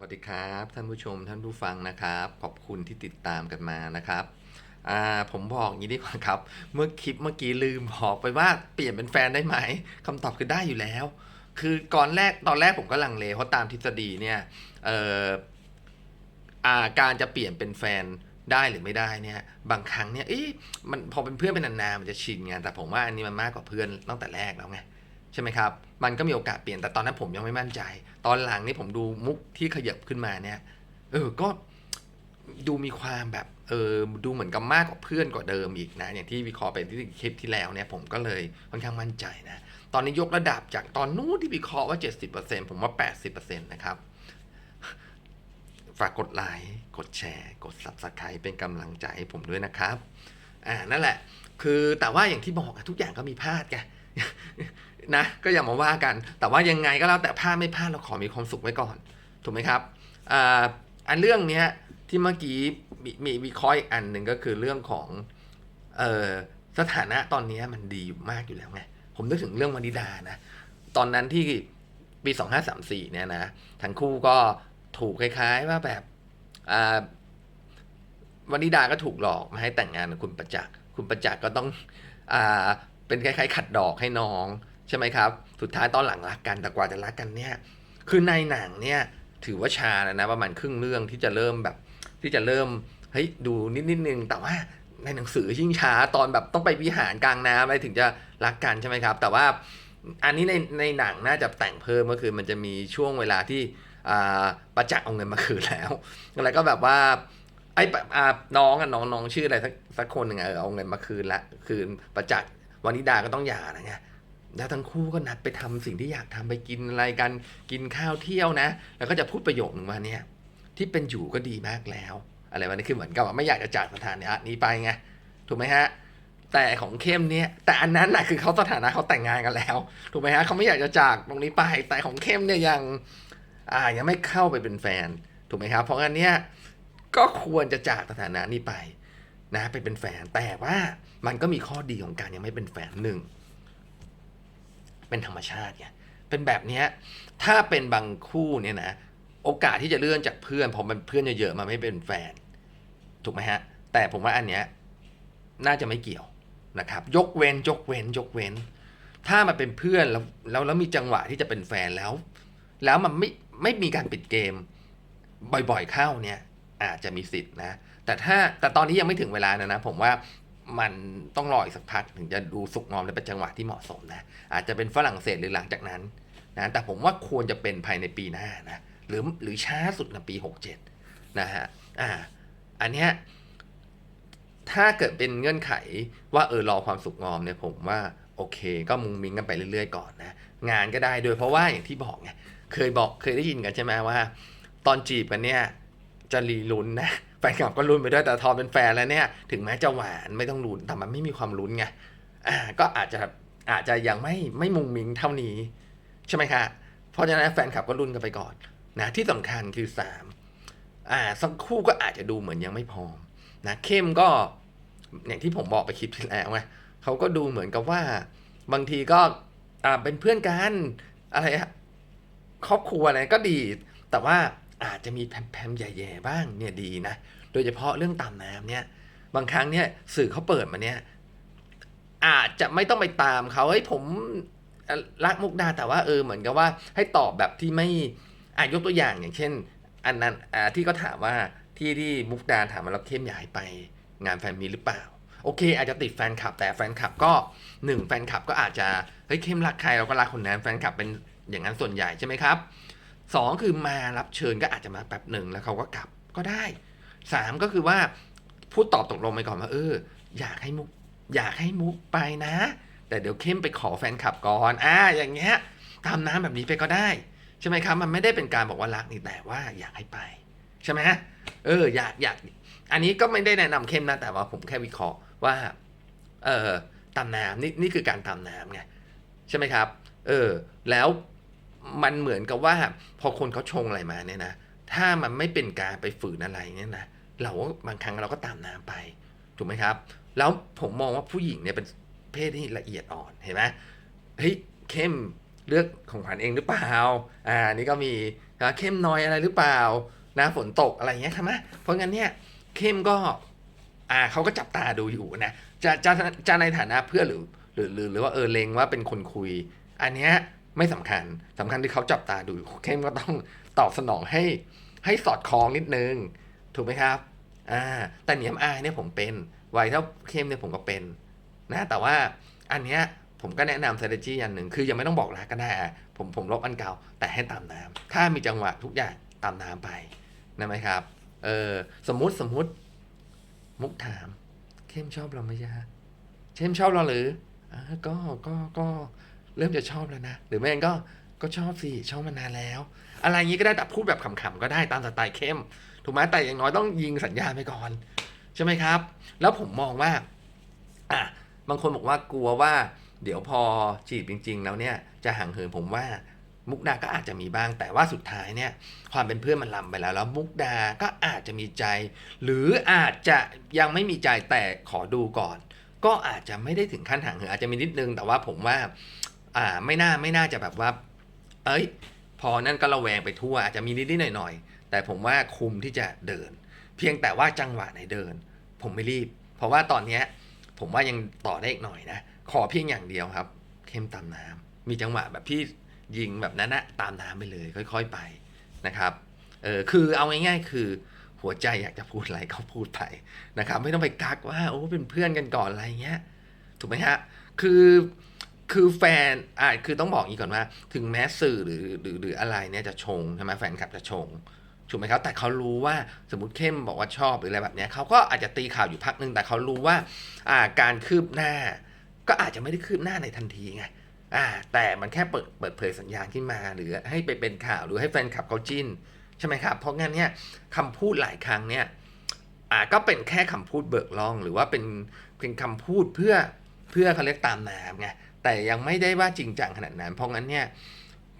สวัสดีครับ ท่านผู้ชมท่านผู้ฟังนะครับ ขอบคุณที่ติดตามกันมานะครับอ่าผมบอกอย่างนี้ดีกว่าครับ เมื่อคลิปเมื่อกี้ลืมบอกไปว่าเปลี่ยนเป็นแฟนได้ไหมคำตอบคือได้อยู่แล้ว คือก่อนแรกตอนแรกผมก็ลังเลเพราะตามทฤษฎีเนี่ยเอ่ออาการจะเปลี่ยนเป็นแฟนได้หรือไม่ได้เนี่ยบางครั้งเนี่ยเอ๊ะมันพอเป็นเพื่อนเป็นนานๆมันจะชินไงแต่ผมว่าอันนี้มันมากกว่าเพื่อนตั้งแต่แรกแล้วไง ใช่ไหมครับ มันก็มีโอกาสเปลี่ยนแต่ตอนนั้นผมยังไม่มั่นใจ ตอนหลังนี่ผมดูมุกที่ขยับขึ้นมาเนี่ยเออก็ดูมีความแบบเออดูเหมือนกับมากกว่าเพื่อนกว่าเดิมอีกนะอย่างที่วิเคราะห์ไปที่คลิปที่แล้วเนี่ยผมก็เลยค่อนข้างมั่นใจนะตอนนี้ยกระดับจากตอนนู้นที่วิเคราะห์ว่า 70%ผมว่า 80%นะครับฝากกดไลค์กดแชร์ กด Subscribe เป็นกำลังใจให้ผมด้วยนะครับอ่านั่นแหละ คือแต่ว่าอย่างที่บอกทุกอย่างก็มีพลาดไง นะก็อย่ามาว่ากัน แต่ว่ายังไงก็แล้วแต่พลาดไม่พลาดเราขอมีความสุขไว้ก่อน ถูกไหมครับอ่าอันเรื่องเนี้ยที่เมื่อกี้มีมีวิเคราะห์อีกอันหนึ่งก็คือเรื่องของเออสถานะตอนนี้มันดีมากอยู่แล้วไงผมนึกถึงเรื่องวานิดานะ ตอนนั้นที่ปี 2534 เนี่ยนะทั้งคู่ก็ถูกคล้ายๆว่าแบบวานิดาก็ถูกหลอกมาให้แต่งงานกับคุณประจักษ์ คุณประจักษ์ก็ต้องอเป็นคล้ายๆ ขัดดอกให้น้อง ใช่ไหมครับ สุดท้ายตอนหลังรักกันแต่กว่าจะรักกันเนี่ย คือในหนังเนี่ยถือว่าชาแล้วนะประมาณครึ่งเรื่องที่จะเริ่มแบบ ที่จะเริ่มเฮ้ยดูนิดนิดนึงแต่ว่าในหนังสือยิ่งช้าตอนแบบต้องไปวิหารกลางน้ำอะไรถึงจะรักกันใช่ไหมครับ แต่ว่าอันนี้ในในหนังน่าจะแต่งเพิ่มก็คือมันจะมีช่วงเวลาที่ประจักษ์เอาเงินมาคืนแล้วแล้วก็แบบว่าไอ้ปะอ่าน้องอะน้องน้องชื่ออะไรสักสักคนหนึ่งอะเออเอาเงินมาคืนละคืนประจักษ์วานิดาก็ต้องหย่านะไง แล้วทั้งคู่ก็นัดไปทำสิ่งที่อยากทำไปกินอะไรกันกินข้าวเที่ยวนะ แล้วก็จะพูดประโยคหนึ่งว่าเนี่ยที่เป็นอยู่ก็ดีมากแล้ว อะไรวะนี่คือเหมือนกับว่าไม่อยากจะจากสถานะนี้ไปไงถูกไหมฮะแต่ของเข้มเนี่ยแต่อันนั้นน่ะคือเขาสถานะเขาแต่งงานกันแล้ว ถูกไหมฮะเขาไม่อยากจะจากตรงนี้ไป แต่ของเข้มเนี่ยยังอ่ายังไม่เข้าไปเป็นแฟน ถูกไหมครับ เพราะงั้นเนี่ยก็ควรจะจากสถานะนี้ไปนะไปเป็นแฟนแต่ว่ามันก็มีข้อดีของการยังไม่เป็นแฟนหนึ่ง เป็นธรรมชาติไงเป็นแบบนี้ถ้าเป็นบางคู่เนี่ยนะโอกาสที่จะเลื่อนจากเพื่อนพอมันเพื่อนเยอะๆมาไม่เป็นแฟน ถูกไหมฮะ แต่ผมว่าอันเนี้ยน่าจะไม่เกี่ยวนะครับ ยกเว้นยกเว้นยกเว้น ถ้ามันเป็นเพื่อนแล้วแล้วแล้วมีจังหวะที่จะเป็นแฟนแล้ว แล้วมันไม่ไม่มีการปิดเกม บ่อยๆเข้าเนี่ยอาจจะมีสิทธิ์นะ แต่ถ้าแต่ตอนนี้ยังไม่ถึงเวลานะนะผมว่า มันต้องรออีกสักพักถึงจะดูสุกงอมและเป็นจังหวะที่เหมาะสมนะ อาจจะเป็นฝรั่งเศสหรือหลังจากนั้นนะแต่ผมว่าควรจะเป็นภายในปีหน้านะหรือหรือช้าสุดในปี 67 นะฮะอ่าอันเนี้ยถ้าเกิดเป็นเงื่อนไขว่าเออรอความสุกงอมเนี่ยผมว่าโอเค ก็มุงมิงกันไปเรื่อยๆก่อนนะ งานก็ได้โดยเพราะว่าอย่างที่บอกไงเคยบอกเคยได้ยินกันใช่ไหมว่า ตอนจีบกันเนี่ยจะรีลุ้นนะ แฟนคลับก็ลุ้นไปด้วยแต่ทอมเป็นแฟนแล้วเนี่ยถึงแม้จะหวานไม่ต้องลุ้นแต่มันไม่มีความลุ้นไงอ่าก็อาจจะอาจจะยังไม่ไม่มุงมิงเท่านี้ ใช่ไหมคะเพราะฉะนั้นแฟนคลับก็ลุ้นกันไปก่อนนะที่สำคัญคือสามอ่าสักคู่ก็อาจจะดูเหมือนยังไม่พร้อมนะเข้มก็อย่างที่ผมบอกไปคลิปที่แล้วไงเขาก็ดูเหมือนกับว่า บางทีก็อ่าเป็นเพื่อนกันอะไรครอบครัวอะไรก็ดี แต่ว่า อาจจะมีแพมๆแย่ๆบ้างเนี่ยดีนะ โดยเฉพาะเรื่องตามน้ำเนี่ย บางครั้งเนี่ยสื่อเขาเปิดมาเนี่ย อาจจะไม่ต้องไปตามเขาเฮ้ยผมรักมุกดาแต่ว่าเออเหมือนกับว่าให้ตอบแบบที่ไม่อายกตัวอย่างอย่างเช่น อันนั้นอ่าที่ก็ถามว่าที่ที่มุกดาถามว่าเราเข้มอยากให้ไปงานแฟนมีหรือเปล่า โอเค อาจจะติดแฟนคลับ แต่แฟนคลับก็หนึ่งแฟนคลับก็อาจจะเฮ้ยเข้มรักใครเราก็รักคนนั้นแฟนคลับเป็นอย่างนั้นส่วนใหญ่ใช่ไหมครับ สองคือมารับเชิญก็อาจจะมาแป๊บหนึ่งแล้วเขาก็กลับก็ได้สามก็คือว่าพูดตอบตกลงไปก่อนว่าเออ อยากให้มุก อยากให้มุกไปนะ แต่เดี๋ยวเข้มไปขอแฟนคลับก่อนอ่าอย่างเงี้ยตามน้ำแบบนี้ไปก็ได้ ใช่ไหมครับ มันไม่ได้เป็นการบอกว่ารักนี่แต่ว่าอยากให้ไป ใช่ไหมเออ อยากอยาก อันนี้ก็ไม่ได้แนะนำเข้มนะแต่ว่าผมแค่วิเคราะห์ว่า เออตามน้ำนี่นี่คือการตามน้ำไงใช่ไหมครับ เออ แล้ว มันเหมือนกับว่า พอคนเขาชงอะไรมาเนี่ยนะ ถ้ามันไม่เป็นการไปฝืนอะไรเนี่ยนะเราก็บางครั้งเราก็ตามน้ำไป ถูกไหมครับ แล้วผมมองว่าผู้หญิงเนี่ยเป็นเพศที่ละเอียดอ่อนเห็นไหมเฮ้ยเข้มเลือกของขวัญเองหรือเปล่า อ่า นี่ก็มีนะเข้มน้อยอะไรหรือเปล่า นะฝนตกอะไรเงี้ยใช่ไหมเพราะงั้นเนี่ยเข้มก็ อ่าเขาก็จับตาดูอยู่นะ จะจะจะในฐานะเพื่อนหรือ หรือหรือหรือว่าเออเลงว่าเป็นคนคุย อันเนี้ย ไม่สำคัญสำคัญที่เขาจับตาดูเข้มก็ต้องตอบสนองให้ให้สอดคล้องนิดนึง ถูกไหมครับอ่าแต่เหนียมอายเนี่ยผมเป็นไวเท่าเข้มเนี่ยผมก็เป็นนะแต่ว่าอันเนี้ยผมก็แนะนำ strategy อันหนึ่งคือยังไม่ต้องบอกรักก็ได้ผมผมลบอันเก่าแต่ให้ตามน้ำถ้ามีจังหวะทุกอย่างตามน้ำไปนะไหมครับเออสมมุติสมมุติมุกถาม เข้มชอบเราไหมยะเข้มชอบเราหรืออ่าก็ก็ก็ เริ่มจะชอบแล้วนะ หรือไม่งั้นก็ก็ชอบสิชอบมานานแล้ว อะไรอย่างนี้ก็ได้แต่พูดแบบขำๆก็ได้ตามสไตล์เข้ม ถูกไหมแต่อย่างน้อยต้องยิงสัญญาณไปก่อน ใช่ไหมครับ แล้วผมมองว่าอะบางคนบอกว่ากลัวว่า เดี๋ยวพอจีบจริง ๆ แล้วเนี่ยจะห่างเหินผมว่ามุกดาก็อาจจะมีบ้าง แต่ว่าสุดท้ายเนี่ย ความเป็นเพื่อนมันลำไปแล้ว แล้วมุกดาก็อาจจะมีใจ หรืออาจจะยังไม่มีใจแต่ขอดูก่อน ก็อาจจะไม่ได้ถึงขั้นห่างเหินอาจจะมีนิดนึง แต่ว่าผมว่า อ่าไม่น่าไม่น่าจะแบบว่า เอ้ย พอนั่นก็ระแวงไปทั่วอาจจะมีนิดๆหน่อยๆ แต่ผมว่าคุมที่จะเดิน เพียงแต่ว่าจังหวะไหนเดิน ผมไม่รีบ เพราะว่าตอนเนี้ยผมว่ายังต่อได้อีกหน่อยนะ ขอเพียงอย่างเดียวครับ เข้มตามน้ำมีจังหวะแบบพี่ยิงแบบนั้นนะตามน้ำไปเลย ค่อย ๆไปนะครับเออคือเอาง่ายๆ คือหัวใจอยากจะพูดอะไรก็พูดไปนะครับ ไม่ต้องไปกักว่าโอ้เป็นเพื่อนกันก่อนอะไรเงี้ยถูกไหมฮะคือ คือแฟนอ่าคือต้องบอกอย่างนี้ก่อนว่า ถึงแม้สื่อหรือหรือหรืออะไรเนี่ยจะชงใช่ไหมแฟนคลับจะชงถูกไหมครับแต่เขารู้ว่าสมมติเข้มบอกว่าชอบหรืออะไรแบบนี้เขาก็อาจจะตีข่าวอยู่พักหนึ่งแต่เขารู้ว่าอ่าการคืบหน้า ก็อาจจะไม่ได้คืบหน้าในทันทีไงอ่าแต่มันแค่เปิดเปิดเผยสัญญาณขึ้นมาหรือให้ไปเป็นข่าวหรือให้แฟนคลับเขาจิ้นใช่ไหมครับเพราะงั้นเนี่ยคำพูดหลายครั้งเนี่ยอ่าก็เป็นแค่คำพูดเบิกล่อง หรือว่าเป็นเป็นคำพูดเพื่อ เพื่อเขาเรียกตามน้ำไงแต่ยังไม่ได้ว่าจริงจังขนาดนั้น เพราะงั้นเนี่ย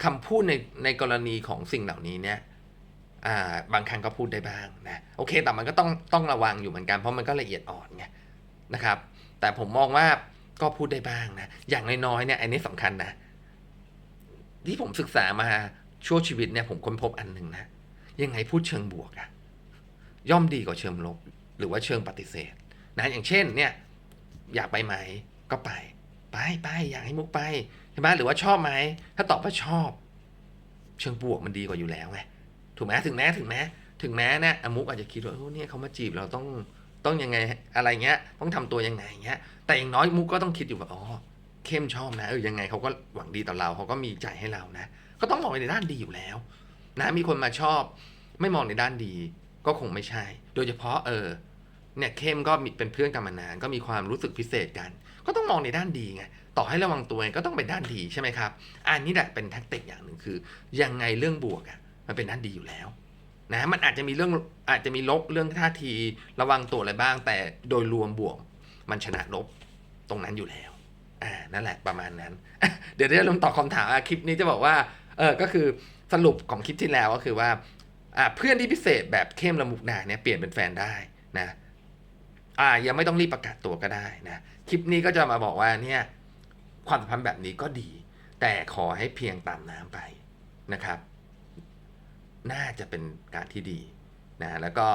คำพูดในในกรณีของสิ่งเหล่านี้เนี่ยบางครั้งก็พูดได้บ้างนะโอเค แต่มันก็ต้องต้องระวังอยู่เหมือนกันเพราะมันก็ละเอียดอ่อนไงนะครับ แต่ผมมองว่าก็พูดได้บ้างนะอย่างน้อยๆเนี่ยอันนี้สำคัญนะ ที่ผมศึกษามาชั่วชีวิตเนี่ยผมค้นพบอันหนึ่งนะ ยังไงพูดเชิงบวกอะย่อมดีกว่าเชิงลบ หรือว่าเชิงปฏิเสธนะอย่างเช่นเนี่ยอยากไปไหม ก็ไป ไปไปอยากให้มุกไปใช่ไหมหรือว่าชอบไหมถ้าตอบว่าชอบ เชิงบวกมันดีกว่าอยู่แล้วไงถูกไหมถึงแม้ถึงแม้ถึงแม้นะอมุกอาจจะคิดว่าโอ้เนี่ยเขามาจีบเราต้องต้องยังไงอะไรเงี้ย ต้องทำตัวยังไงเงี้ย แต่อย่างน้อยมุกก็ต้องคิดอยู่ว่าอ๋อเข้มชอบนะเออยังไงเขาก็หวังดีต่อเราเขาก็มีใจให้เรานะ ก็ต้องมองในด้านดีอยู่แล้ว นะมีคนมาชอบ ไม่มองในด้านดีก็คงไม่ใช่ โดยเฉพาะเออ เนี่ยเข้มก็มีเป็นเพื่อนกันมานาน ก็มีความรู้สึกพิเศษกัน ก็ต้องมองในด้านดีไงต่อให้ระวังตัวเองก็ต้องเป็นด้านดีใช่ไหมครับอันนี้แหละเป็นแท็กติกอย่างหนึ่งคือ ยังไงเรื่องบวกอะ่ะมันเป็นด้านดีอยู่แล้วนะมันอาจจะมีเรื่องอาจจะมีลบเรื่องท่าทีระวังตัวอะไรบ้าง แต่โดยรวมบวก มันชนะลบตรงนั้นอยู่แล้วอ่านั่นแหละประมาณนั้น เดี๋ยวจะลงตอบคำถามคลิปนี้จะบอกว่าเออก็คือสรุปของคลิปที่แล้วก็คือว่าอ่าเพื่อนที่พิเศษแบบเข้มละมุกดาเนี่ยเปลี่ยนเป็นแฟนได้นะ อ่ายังไม่ต้องรีบประกาศตัวก็ได้นะคลิปนี้ก็จะมาบอกว่าเนี่ยความสัมพันธ์แบบนี้ก็ดี แต่ขอให้เพียงตามน้ำไปนะครับ น่าจะเป็นการที่ดีนะแล้วก็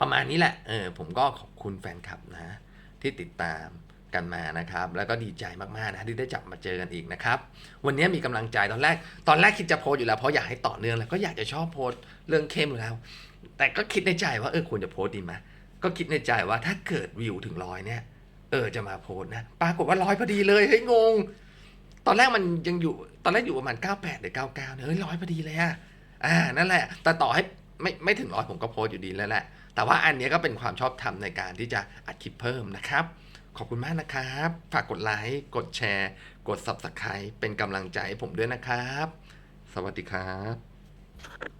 ประมาณนี้แหละเออผมก็ขอบคุณแฟนคลับนะ ที่ติดตามกันมานะครับ แล้วก็ดีใจมากๆนะที่ได้จับมาเจอกันอีกนะครับ วันนี้มีกำลังใจตอนแรก ตอนแรกคิดจะโพสอยู่แล้วเพราะอยากให้ต่อเนื่องแล้วก็อยากจะชอบโพสเรื่องเข้มอยู่แล้ว แต่ก็คิดในใจว่าเออควรจะโพสดีไหม ก็คิดในใจว่าถ้าเกิดวิวถึงร้อยเนี่ย เออจะมาโพสนะ ปรากฏว่าร้อยพอดีเลยเฮ้ยงง ตอนแรกมันยังอยู่ ตอนแรกอยู่ประมาณ 98 หรือ 99เนี่ยเฮ้ยร้อยพอดีเลยอะอ่านั่นแหละ แต่ต่อให้ไม่ไม่ถึงร้อยผมก็โพสอยู่ดีแล้วแหละ แต่ว่าอันนี้ก็เป็นความชอบธรรมในการที่จะอัดคลิปเพิ่มนะครับ ขอบคุณมากนะครับ ฝากกดไลค์ กดแชร์ กด Subscribe เป็นกำลังใจให้ผมด้วยนะครับ สวัสดีครับ